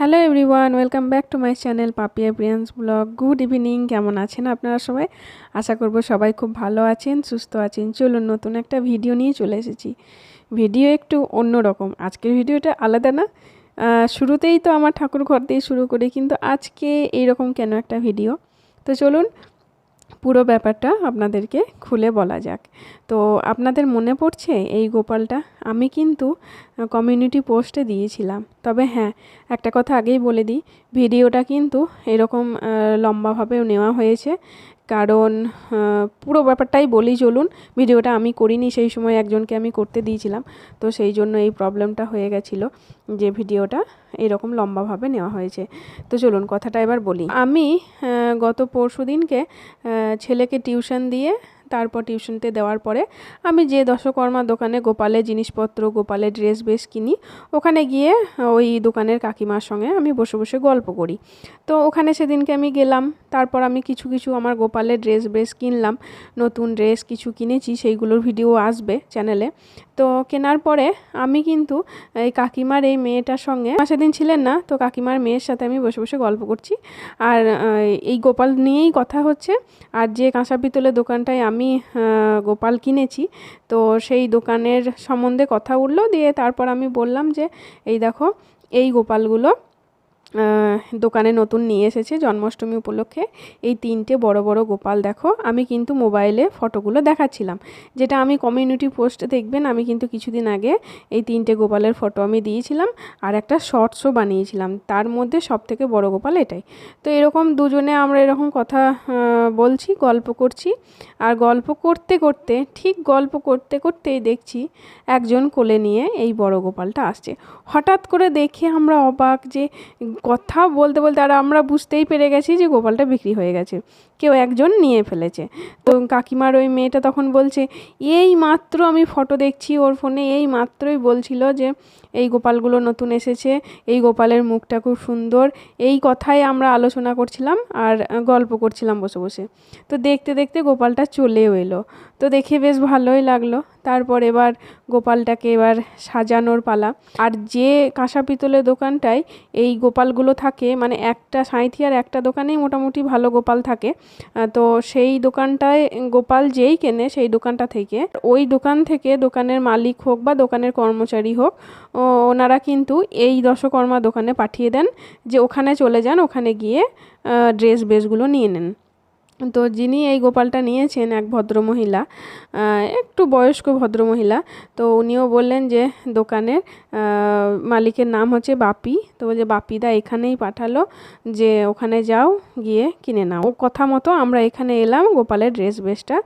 Hello everyone welcome back to my channel Papiya Priyans vlog good evening কেমন আছেন আপনারা সবাই? আশা করব সবাই খুব ভালো আছেন, সুস্থ আছেন। চলুন নতুন একটা ভিডিও নিয়ে চলে এসেছি। ভিডিও একটু অন্য রকম। আজকের ভিডিওটা আলাদা না। শুরুতেই তো আমার ঠাকুর ঘর দিয়ে শুরু করি, কিন্তু আজকে এইরকম কেন একটা ভিডিও তো চলুন পুরো ব্যাপারটা আপনাদেরকে খুলে বলা যাক। তো আপনাদের মনে পড়ছে এই গোপালটা? আমি কিন্তু কমিউনিটি পোস্টে দিয়েছিলাম। তবে হ্যাঁ একটা কথা আগেই বলে দিই, ভিডিওটা কিন্তু এরকম লম্বাভাবেও নেওয়া হয়েছে। কারণ পুরো ব্যাপারটাই বলি চলুন, ভিডিওটা আমি করিনি, সেই সময় একজনকে আমি করতে দিয়েছিলাম, তো সেই জন্য এই প্রবলেমটা হয়ে গেছিল যে ভিডিওটা এরকম লম্বাভাবে নেওয়া হয়েছে। তো চলুন কথাটা এবার বলি। আমি গত পরশু দিনকে ছেলেকে টিউশন দিয়ে তারপর টিউশনতে দেওয়ার পরে আমি যে দশকর্মা দোকানে গোপালের জিনিসপত্র গোপালের ড্রেস বেশ কিনি, ওখানে গিয়ে ওই দোকানের কাকিমার সঙ্গে আমি বসে বসে গল্প করি। তো ওখানে সেদিনকে আমি গেলাম, তারপর আমি কিছু কিছু আমার গোপালের ড্রেস বেশ কিনলাম, নতুন ড্রেস কিছু কিনেছি, সেইগুলোর ভিডিও আসবে চ্যানেলে তো কেনার পরে আমি কিন্তু এই কাকিমার এই মেয়েটার সঙ্গে সেদিন ছিলেন না, তো কাকিমার মেয়ের সাথে আমি বসে বসে গল্প করছি। আর এই গোপাল নিয়েই কথা হচ্ছে। আর যে কাঁসা পিতলের দোকানটায় আমি গোপাল কিনেছি, তো সেই দোকানের সম্বন্ধে কথা উঠল। দিয়ে তারপর আমি বললাম যে, এই দেখো, এই গোপালগুলো দোকানে নতুন নিয়ে এসেছে জন্মাষ্টমী উপলক্ষে। এই তিনটে বড় বড় গোপাল দেখো, আমি কিন্তু মোবাইলে ফটোগুলো দেখাচ্ছিলাম। যেটা আমি কমিউনিটি পোস্টে দেখবেন, আমি কিন্তু কিছুদিন আগে এই তিনটে গোপালের ফটো আমি দিয়েছিলাম আর একটা শর্টসও বানিয়েছিলাম। তার মধ্যে সব থেকে বড় গোপাল এটাই। তো এরকম দুজনে আমরা এরকম কথা বলছি, গল্প করছি আর গল্প করতে করতে, ঠিক গল্প করতে করতেই দেখছি একজন কোলে নিয়ে এই বড় গোপালটা আসছে। হঠাৎ করে দেখে আমরা অবাক যে কথা বলতে বলতে আর আমরা বুঝতেই পেরে গেছি যে গোপালটা বিক্রি হয়ে গেছে। কেউ একজন নিয়ে ফেলেছে। তো কাকিমার ওই মেয়েটা তখন বলছে, এই মাত্র আমি ফটো দেখছি ওর ফোনে, এই মাত্রই বলছিল যে এই গোপালগুলো নতুন এসেছে, এই গোপালের মুখটা খুব সুন্দর, এই কথাই আমরা আলোচনা করছিলাম আর গল্প করছিলাম বসে বসে। তো দেখতে দেখতে গোপালটা চলেও এলো। তো দেখে বেশ ভালোই লাগল। তারপর এবার গোপালটাকে এবার সাজানোর পালা। আর যে কাঁসা পিতলের দোকানটায় এই গোপালগুলো থাকে মানে একটা সাঁইথি আর একটা দোকানেই মোটামুটি ভালো গোপাল থাকে তো সেই দোকানটায় গোপাল যেই কেনে সেই দোকানটা থেকে, ওই দোকান থেকে দোকানের মালিক হোক বা দোকানের কর্মচারী হোক ওনারা কিন্তু এই দশকর্মা দোকানে পাঠিয়ে দেন যে ওখানে চলে যান, ওখানে গিয়ে ড্রেস বেসগুলো নিয়ে নেন। তো যিনি এই গোপালটা নিয়েছেন এক ভদ্রমহিলা একটু বয়স্ক ভদ্রমহিলা, তো উনিও বললেন যে দোকানের মালিকের নাম হচ্ছে বাপি। তো বলছে বাপিদা এখানেই পাঠালো যে ওখানে যাও, গিয়ে কিনে নাও। ও কথা মতো আমরা এখানে এলাম, গোপালের ড্রেস বেসটা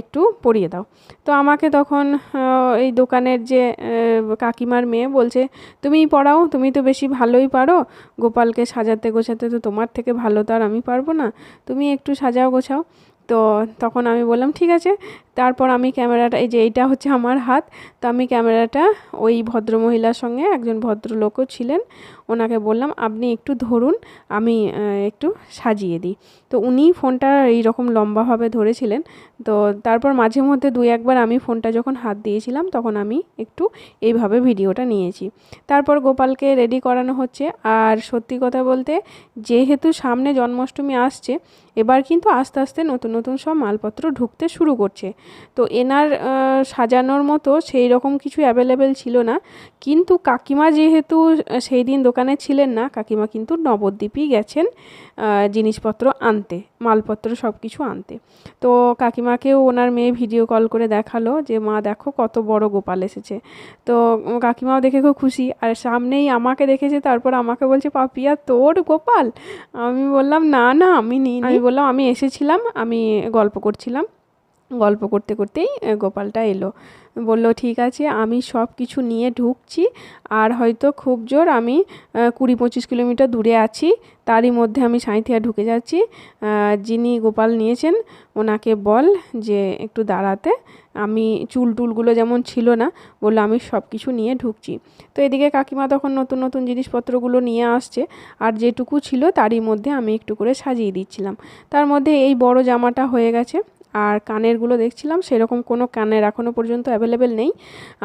একটু পরিয়ে দাও। তো আমাকে তখন এই দোকানের যে কাকিমার মেয়ে বলছে, তুমিই পড়াও, তুমি তো বেশি ভালোই পারো। গোপালকে সাজাতে গোছাতে তো তোমার থেকে ভালো তো আর আমি পারব না। তুমি একটু সাজাও গোছাও তো তখন আমি বললাম, ঠিক আছে। তারপর আমি ক্যামেরাটা, এই যে এইটা হচ্ছে আমার হাত। তো আমি ক্যামেরাটা ওই ভদ্রমহিলার সঙ্গে, একজন ভদ্রলোকও ছিলেন। ওনাকে বললাম, আপনি একটু ধরুন, আমি একটু সাজিয়ে দিই। তো উনি ফোনটা এইরকম লম্বাভাবে ধরেছিলেন। তো তারপর মাঝে মধ্যে দুই একবার আমি ফোনটা যখন হাত দিয়েছিলাম, তখন আমি একটু এইভাবে ভিডিওটা নিয়েছি। তারপর গোপালকে রেডি করানো হচ্ছে। আর সত্যি কথা বলতে, যেহেতু সামনে জন্মাষ্টমী আসছে, এবার কিন্তু আস্তে আস্তে নতুন নতুন সব মালপত্র ঢুকতে শুরু করছে। তো এনার সাজানোর মতো সেই রকম কিছু অ্যাভেলেবেল ছিল না। কিন্তু কাকিমা যেহেতু সেই দিন দোকানে ছিলেন না, কাকিমা কিন্তু নবদ্বীপই গেছেন জিনিসপত্র আনতে, মালপত্র সব কিছু আনতে। তো কাকিমাকেও ওনার মেয়ে ভিডিও কল করে দেখাল যে, মা, দেখো কত বড় গোপাল এসেছে। তো কাকিমাও দেখে খুব খুশি। আর সামনেই আমাকে দেখেছে, তারপর আমাকে বলছে, পাপিয়া, তোর গোপাল? আমি বললাম, না না, আমি নিই আমি বললাম, আমি এসেছিলাম, আমি গল্প করছিলাম। গল্প করতে করতেই গোপালটা এলো। বলল, ঠিক আছে, আমি সব কিছু নিয়ে ঢুকছি, আর হয়তো খুব জোর আমি কুড়ি পঁচিশ কিলোমিটার দূরে আছি, তারই মধ্যে আমি সাঁইথিয়া ঢুকে যাচ্ছি। যিনি গোপাল নিয়েছেন, ওনাকে বল যে একটু দাঁড়াতে। আমি, চুল টুলগুলো যেমন ছিল না, বলল, আমি সব কিছু নিয়ে ঢুকছি। তো এদিকে কাকিমা তখন নতুন নতুন জিনিসপত্রগুলো নিয়ে আসছে, আর যেটুকু ছিল তারই মধ্যে আমি একটু করে সাজিয়ে দিচ্ছিলাম। তার মধ্যে এই বড় জামাটা হয়ে গেছে। আর কানেরগুলো দেখছিলাম, সেরকম কোনো কানের এখনও পর্যন্ত অ্যাভেলেবেল নেই।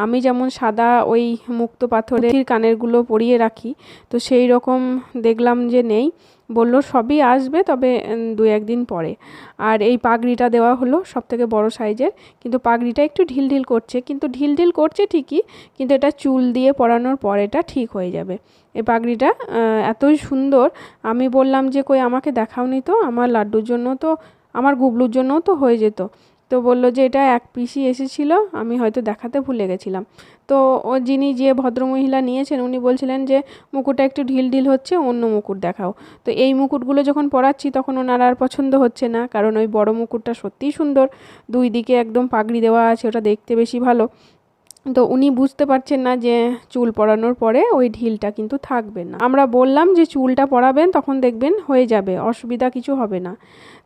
আমি যেমন সাদা ওই মুক্ত পাথরের কানেরগুলো পরিয়ে রাখি, তো সেই রকম দেখলাম যে নেই। বলল, সবই আসবে তবে দু একদিন পরে। আর এই পাগড়িটা দেওয়া হলো সব থেকে বড়ো সাইজের, কিন্তু পাগড়িটা একটু ঢিল ঢিল করছে, কিন্তু ঢিল ঢিল করছে ঠিকই, কিন্তু এটা চুল দিয়ে পরানোর পর এটা ঠিক হয়ে যাবে। এই পাগড়িটা এতই সুন্দর, আমি বললাম যে, কই, আমাকে দেখাওনি তো, আমার লাড্ডুর জন্য তো আমার গুবলুর জন্যও তো হয়ে যেত। তো বলল যে, এটা এক পিসি এসেছিল, আমি হয়তো দেখাতে ভুলে গেছিলাম। তো ও যিনি যে ভদ্রমহিলা নিয়েছেন, উনি বলছিলেন যে, মুকুটটা একটু ঢিল ঢিল হচ্ছে, অন্য মুকুট দেখাও। তো এই মুকুটগুলো যখন পরাচ্ছি, তখন ওনার আর পছন্দ হচ্ছে না, কারণ ওই বড় মুকুটটা সত্যিই সুন্দর। দুই দিকে একদম পাগড়ি দেওয়া আছে, ওটা দেখতে বেশি ভালো। তো উনি বুঝতে পারছেন না যে চুল পরানোর পরে ওই ঢিলটা কিন্তু থাকবে না। আমরা বললাম যে চুলটা পরাবেন, তখন দেখবেন হয়ে যাবে, অসুবিধা কিছু হবে না।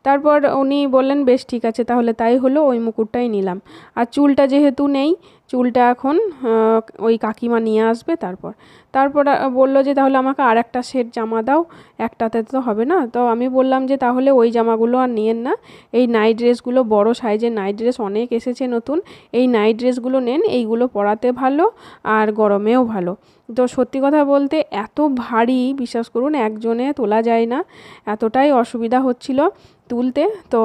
তারপর উনি বললেন, বেশ ঠিক আছে, তাহলে তাই হলো, ওই মুকুটটাই নিলাম। আর চুলটা যেহেতু নেই চুলটা এখন ওই কাকিমা নিয়ে আসবে তারপর। তারপর বলল যে তাহলে আমাকে আর একটা সেট জামা দাও, একটাতে তো হবে না। তো আমি বললাম যে তাহলে ওই জামাগুলো আর নিয়েন না। এই নাইট ড্রেসগুলো, বড় সাইজের নাইট ড্রেস অনেক এসেছে নতুন। এই নাইট ড্রেসগুলো নেন, এইগুলো পরাতে ভালো আর গরমেও ভালো। তো সত্যি কথা বলতে এত ভারী, বিশ্বাস করুন, একজনে তোলা যায় না। এতটাই অসুবিধা হচ্ছিল। তুলতে। তো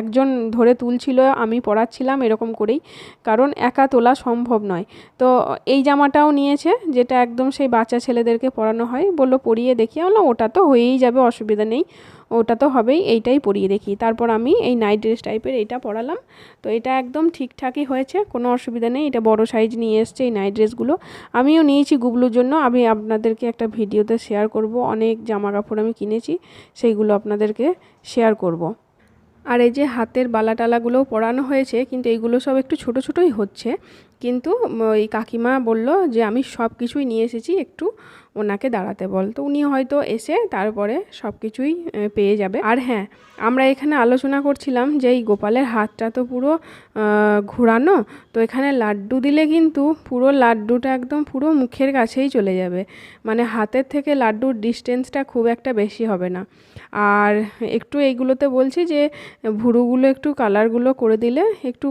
একজন ধরে তুলছিল, আমি পড়াচ্ছিলাম এরকম করেই। কারণ একা তোলা সম্ভব নয়। তো এই জামাটাও নিয়েছে, যেটা একদম সেই বাচ্চা ছেলেদেরকে পরানো হয়। বলল পরিয়ে দেখি বললাম, ওটা তো হয়েই যাবে, অসুবিধা নেই। ওটা তো হবেই, এইটাই পরিয়ে দেখি। তারপর আমি এই নাইট ড্রেস টাইপের এইটা পরালাম। তো এটা একদম ঠিকঠাকই হয়েছে, কোনো অসুবিধা নেই। এটা বড় সাইজ নিয়ে এসছে এই নাইট ড্রেসগুলো আমিও নিয়েছি গুবলুর জন্য। আমি আপনাদেরকে একটা ভিডিওতে শেয়ার করব। অনেক জামা কাপড় আমি কিনেছি, সেইগুলো আপনাদেরকে শেয়ার করব। আর এই যে হাতের বালা টালাগুলোও পরানো হয়েছে, কিন্তু এইগুলো সব একটু ছোট ছোটোই হচ্ছে। কিন্তু ওই কাকিমা বলল যে, আমি সব কিছুই নিয়ে এসেছি, একটু ওনাকে দাঁড়াতে বল। তো উনি হয়তো এসে তারপরে সব কিছুই পেয়ে যাবে। আর হ্যাঁ আমরা এখানে আলোচনা করছিলাম যে, এই গোপালের হাতটা তো পুরো ঘোরানো। তো এখানে লাড্ডু দিলে কিন্তু পুরো লাড্ডুটা একদম পুরো মুখের কাছেই চলে যাবে। মানে হাতের থেকে লাড্ডুর ডিস্টেন্সটা খুব একটা বেশি হবে না। আর একটু এইগুলোতে বলছি যে, ভুরুগুলো একটু কালারগুলো করে দিলে একটু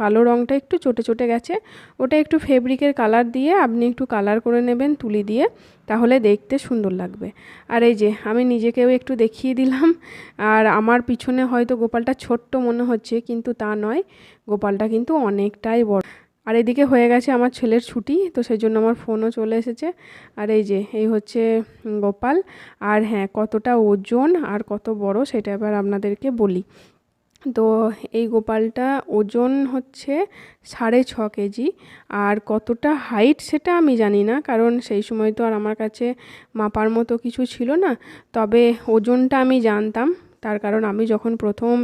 কালো রঙটা একটু চটে চটে গেছে। ওটা একটু ফেব্রিকের কালার দিয়ে আপনি একটু কালার করে নেবেন তুলি দিয়ে, তাহলে দেখতে সুন্দর লাগবে। আর এই যে, আমি নিজেকেও একটু দেখিয়ে দিলাম, আর আমার পিছনে হয়তো গোপালটা ছোট্ট মনে হচ্ছে, কিন্তু তা নয়, গোপালটা কিন্তু অনেকটাই বড়। আর এদিকে হয়ে গেছে আমার ছেলের ছুটি, তো সেই জন্য আমার ফোনও চলে এসেছে। আর এই যে, এই হচ্ছে গোপাল, আর হ্যাঁ কতটা ওজন আর কত বড় সেটা এবার আপনাদেরকে বলি। তো এই গোপালটা ওজন হচ্ছে সাড়ে ছ কেজি। আর কতটা হাইট সেটা আমি জানি না, কারণ সেই সময় তো আর আমার কাছে মাপার মতো কিছু ছিল না। তবে ওজনটা আমি জানতাম, তার কারণ আমি যখন প্রথম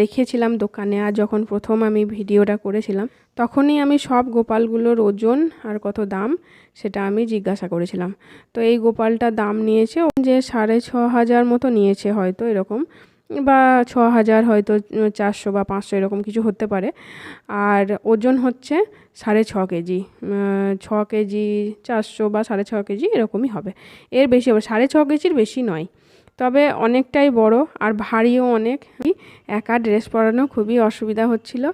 দেখেছিলাম দোকানে আর যখন প্রথম আমি ভিডিওটা করেছিলাম, তখনই আমি সব গোপালগুলোর ওজন আর কত দাম সেটা আমি জিজ্ঞাসা করেছিলাম। তো এই গোপালটা দাম নিয়েছে যে সাড়ে ছ হাজার মতো নিয়েছে হয়তো এরকম। বা ছ হাজার হয়তো চারশো বা পাঁচশো এরকম কিছু হতে পারে। আর ওজন হচ্ছে সাড়ে ছ কেজি ছ কেজি চারশো বা সাড়ে ছ কেজি এরকমই হবে। এর বেশি হবে, সাড়ে ছ কেজির বেশি নয়। তবে অনেকটাই বড় আর ভারীও অনেক। একা ড্রেস পরানো খুবই অসুবিধা হচ্ছিল।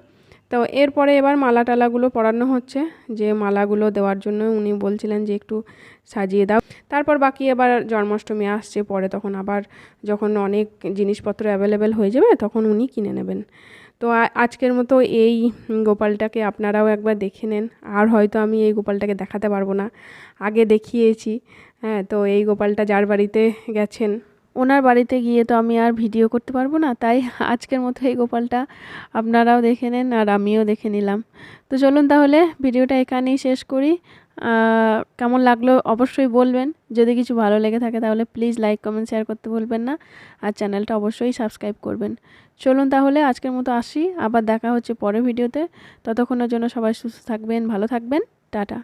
তো এরপরে এবার মালা টালাগুলো পরানো হচ্ছে। যে মালাগুলো দেওয়ার জন্য উনি বলছিলেন যে একটু সাজিয়ে দাও। তারপর বাকি এবার জন্মাষ্টমী আসছে, পরে তখন আবার যখন অনেক জিনিসপত্র অ্যাভেলেবেল হয়ে যাবে, তখন উনি কিনে নেবেন। তো আজকের মতো এই গোপালটাকে আপনারাও একবার দেখে নেন। আর হয়তো আমি এই গোপালটাকে দেখাতে পারব না। আগে দেখিয়েছি হ্যাঁ তো এই গোপালটা যার বাড়িতে গেছেন ওনার বাড়িতে গিয়ে তো আমি আর ভিডিও করতে পারব না, তাই আজকের মতো এই গোপালটা আপনারাও দেখে নেন আর আমিও দেখে নিলাম। তো চলুন তাহলে ভিডিওটা এখানেই শেষ করি। কেমন লাগল অবশ্যই বলবেন। যদি কিছু ভালো লেগে থাকে তাহলে প্লিজ লাইক, কমেন্ট, শেয়ার করতে ভুলবেন না আর চ্যানেলটা অবশ্যই সাবস্ক্রাইব করবেন। চলুন তাহলে আজকের মতো আসি, আবার দেখা হচ্ছে পরের ভিডিওতে। ততক্ষণের জন্য সবাই সুস্থ থাকবেন, ভালো থাকবেন। টাটা।